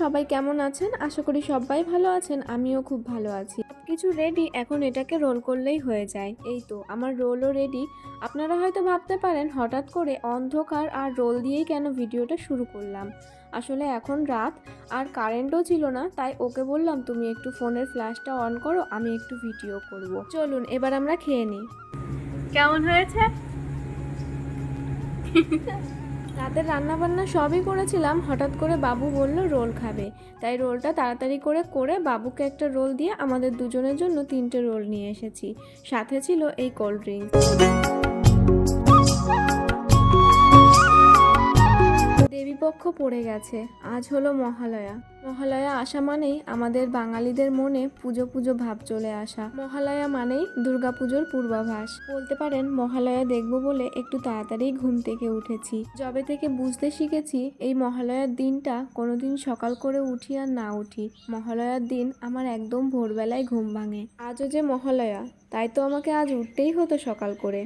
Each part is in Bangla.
সবাই কেমন আছেন? আশা করি সবাই ভালো আছেন, আমিও খুব ভালো আছি। কিছু রেডি এখন এটাকে রোল করলেই হয়ে যায়। এই তো, আমার রোলও রেডি আপনারা হয়তো ভাবতে পারেন, হঠাৎ করে অন্ধকার আর রোল দিয়েই কেন ভিডিওটা শুরু করলাম? আসলে এখন রাত, আর কারেন্টও ছিল না, তাই ওকে বললাম, তুমি একটু ফোনের ফ্ল্যাশটা অন করো, আমি একটু ভিডিও করব। চলুন, এবার আমরা খেয়ে নিই। কেমন হয়েছে? রাতের রান্নাবান্না সবই করেছিলাম। হঠাৎ করে বাবু বলল, রোল খাবে। তাই রোলটা তাড়াতাড়ি করে করে বাবুকে একটা রোল দিয়ে আমাদের দুজনের জন্য তিনটে রোল নিয়ে এসেছি। সাথে ছিল এই কোল্ড ড্রিঙ্কস। দেবীপক্ষ পড়ে গেছে। আজ হলো মহালয়া। মহালয়া আসা মানেই আমাদের বাঙালিদের মনে পুজো পুজো ভাব চলে আসা। মহালয়া মানেই দুর্গাপুজোর পূর্বাভাস। বলতে পারেন, মহালয়া দেখব বলে একটু তাড়াতাড়ি ঘুম থেকে উঠেছি। যবে থেকে বুঝতে শিখেছি, এই মহালয়ার দিনটা কোনোদিন সকাল করে উঠি আর না উঠি। মহালয়ার দিন আমার একদম ভোরবেলায় ঘুম ভাঙে। আজও যে মহালয়া, তাই তো আমাকে আজ উঠতেই হতো সকাল করে।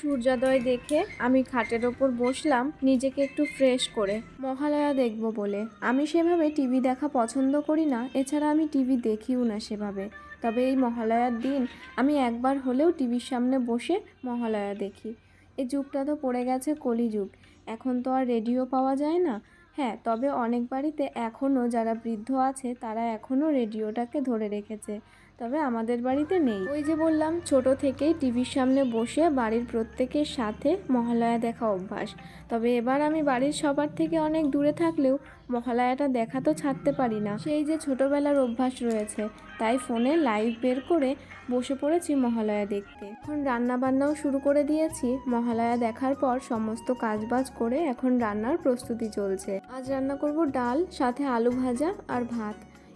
সূর্যোদয় দেখে আমি খাটের ওপর বসলাম নিজেকে একটু ফ্রেশ করে। মহালয়া দেখব বলে। আমি সেভাবে টিভি দেখা পছন্দ করি না, এছাড়া আমি টিভি দেখিও না সেভাবে। তবে এই মহালয়ার দিন আমি একবার হলেও টিভির সামনে বসে মহালয়া দেখি। এই যুগটা তো পড়ে গেছে কলিযুগ। এখন তো আর রেডিও পাওয়া যায় না। হ্যাঁ তবে অনেক বাড়িতে এখনও যারা বৃদ্ধ আছে, তারা এখনও রেডিওটাকে ধরে রেখেছে। তবে আমাদের বাড়িতে নেই। ওই যে বললাম, ছোট থেকেই টিভির সামনে বসে বাড়ির প্রত্যেকের সাথে মহালয়া দেখা অভ্যাস। তবে এবার আমি বাড়ির সবার থেকে অনেক দূরে থাকলেও মহালয়াটা দেখা তো ছাড়তে পারি না। সেই যে ছোটবেলার অভ্যাস রয়েছে, তাই ফোনে লাইভ বের করে বসে পড়েছি মহালয়া দেখতে। এখন রান্না বান্নাও শুরু করে দিয়েছি। মহালয়া দেখার পর সমস্ত কাজবাজ করে এখন রান্নার প্রস্তুতি চলছে। আজ রান্না করব ডাল, সাথে আলু ভাজা আর ভাত।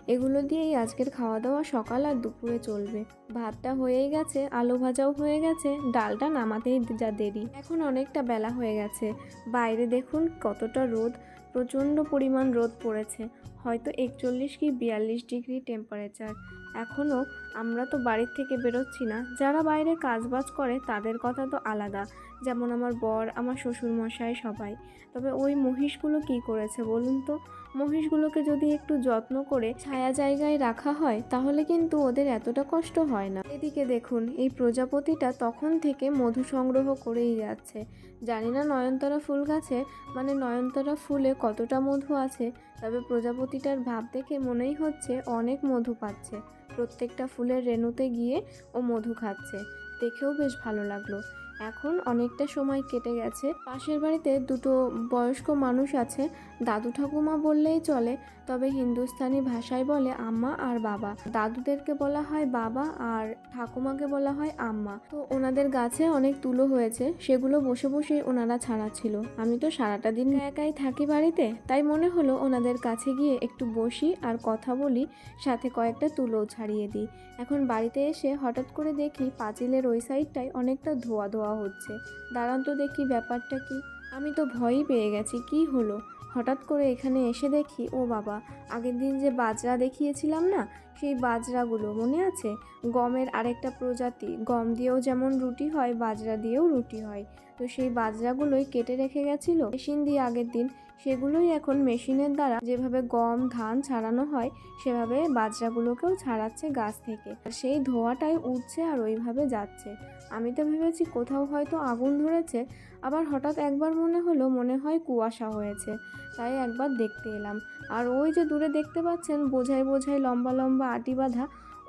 এগুলো দিয়েই আজকের খাওয়া দাওয়া সকাল আর দুপুরে চলবে। ভাতটা হয়েই গেছে, আলু ভাজাও হয়ে গেছে, ডালটা নামাতেই যা দেরি। এখন অনেকটা বেলা হয়ে গেছে। বাইরে দেখুন কতটা রোদ, প্রচণ্ড পরিমাণ রোদ পড়েছে। হয়তো একচল্লিশ কি বিয়াল্লিশ ডিগ্রি টেম্পারেচার এখনও আমরা তো বাড়ির থেকে বেরোচ্ছি না। যারা বাইরে কাজবাজ করে তাদের কথা তো আলাদা। যেমন আমার বর, আমার শ্বশুরমশাই সবাই। তবে ওই মহিষগুলো কি করেছে বলুন তো? মহিষগুলোকে যদি একটু যত্ন করে ছায়া জায়গায় রাখা হয়, তাহলে কিন্তু ওদের এতটা কষ্ট হয় না। এদিকে দেখুন, এই প্রজাপতিটা তখন থেকে মধু সংগ্রহ করেই যাচ্ছে। জানি না নয়নতারা ফুল গাছে মানে নয়নতারা ফুলে কতটা মধু আছে, তবে প্রজাপতিটার ভাব দেখে মনেই হচ্ছে অনেক মধু পাচ্ছে। প্রত্যেকটা ফুলের রেণুতে গিয়ে ও মধু খাচ্ছে। দেখেও বেশ ভালো লাগল। এখন অনেকটা সময় কেটে গেছে। পাশের বাড়িতে দুটো বয়স্ক মানুষ আছে। দাদু ঠাকুমা বললেই চলে, তবে হিন্দুস্তানি ভাষায় বলে আম্মা আর বাবা। দাদুদেরকে বলা হয় বাবা আর ঠাকুমাকে বলা হয় আম্মা। তো ওনাদের গাছে অনেক তুলো হয়েছে, সেগুলো বসে বসে ওনারা ছাড়াচ্ছিল। আমি তো সারাটা দিন একাই থাকি বাড়িতে, তাই মনে হলো ওনাদের কাছে গিয়ে একটু বসি আর কথা বলি, সাথে কয়েকটা তুলোও ছাড়িয়ে দিই। এখন বাড়িতে এসে হঠাৎ করে দেখি পাঁচিলের ওই সাইডটায় অনেকটা ধোয়া ধোয়া হচ্ছে। দাঁড়ান তো দেখি ব্যাপারটা কি। আমি তো ভয়ই পেয়ে গেছি, কি হলো? হঠাৎ করে এখানে এসে দেখি, ও বাবা, আগের দিন যে বাজরা দেখিয়েছিলাম না সেই বাজরাগুলো, মনে আছে? গমের আরেকটা প্রজাতি, গম দিয়েও যেমন রুটি হয়, বাজরা দিয়েও রুটি হয়। তো সেই বাজরাগুলোই কেটে রেখে গেছিল। মেশিন দিয়ে আগের দিন, সেগুলোই এখন মেশিনের দ্বারা যেভাবে গম, ধান ছাড়ানো হয়, সেভাবে বাজরাগুলোকেও ছাড়াচ্ছে গাছ থেকে। আর সেই ধোঁয়াটাই উঠছে আর ওইভাবে যাচ্ছে। আমি তো ভেবেছি কোথাও হয়তো আগুন ধরেছে, আবার হঠাৎ একবার মনে হলো মনে হয় কুয়াশা হয়েছে। তাই একবার দেখতে এলাম। আর ওই যে দূরে দেখতে পাচ্ছেন, বোঝাই বোঝাই লম্বা লম্বা আটি বাঁধা,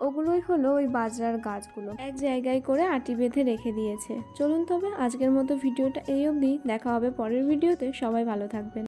ওগুলোই হলো ওই বাজরার গাছগুলো। এক জায়গায় করে আটি বেঁধে রেখে দিয়েছে। চলুন তবে আজকের মতো ভিডিওটা এই অবধি। দেখা হবে পরের ভিডিওতে। সবাই ভালো থাকবেন।